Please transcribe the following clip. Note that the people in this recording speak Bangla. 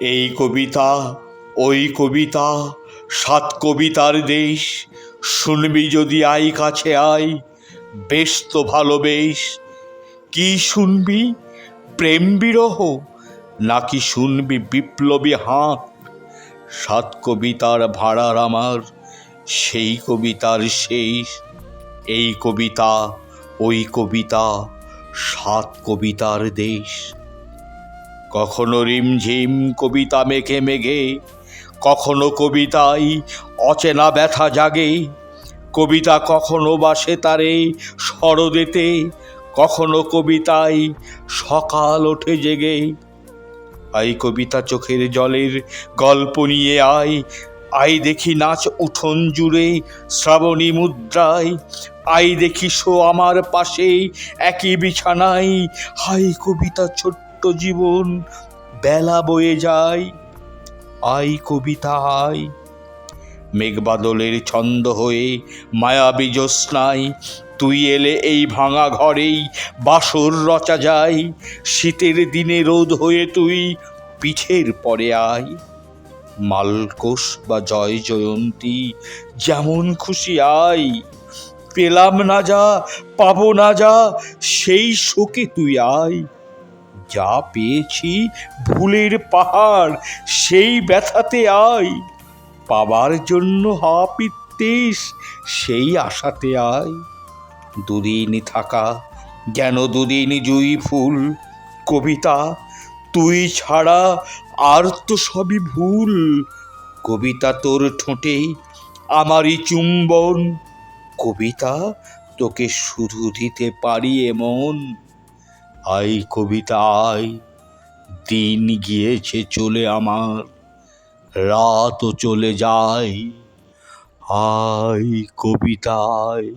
এই কবিতা, ওই কবিতা, সাত কবিতার দেশ। শুনবি যদি আই কাছে আয়, বেশ তো ভালোবেস কি শুনবি? প্রেম বিরহ? নাকি শুনবি বিপ্লবী হাত? সাত কবিতার ভাড়ার আমার, সেই কবিতার শেষ। এই কবিতা, ওই কবিতা, সাত কবিতার দেশ। কখনো রিমঝিম, কবিতা মেঘে মেঘে, কখনো কবিতাই অচেনা ব্যথা জাগে, কবিতা কখনো বাসে তারে শরদেতে, কখনো কবিতাই সকাল ওঠে জেগে। আই কবিতা চোখের জলের গল্প নিয়ে আয় আই দেখি নাচ উঠোন জুড়ে শ্রাবণী মুদ্রায় আই দেখি শো আমার পাশে একই বিছানায়। হাই কবিতা ছোট্ট জীবন বেলা বয়ে যায়, আই কবিতা আই মেঘবাদলের ছন্দ হয়ে মায়াবী জ্যোৎস্নায় তুই এলে এই ভাঙা ঘরেই বাসর রচা যায়, শীতের দিনে রোদ হয়ে তুই পিঠের পরে আয়। মালকোষ বা জয় জয়ন্তী যেমন খুশি আয়, পেলাম না যা, পাবো না যা, সেই শোকে তুই আয়। যা পেয়েছি ভুলের পাহাড়, সেই ব্যথাতে আয়। পাবার জন্য হাপিত্তিস সেই আশাতে আয়। দুদিনই থাকা, যেন দুদিনই জুই ফুল। কবিতা, তুই ছাড়া আর তো সবই ভুল। কবিতা তোর ঠোঁটে আমারই চুম্বন। কবিতা তোকে শুধু দিতে পারি এমন আই কবিতা আয় দিন গিয়েছে চলে আমার রাতও চলে যায়। আয় কবিতায়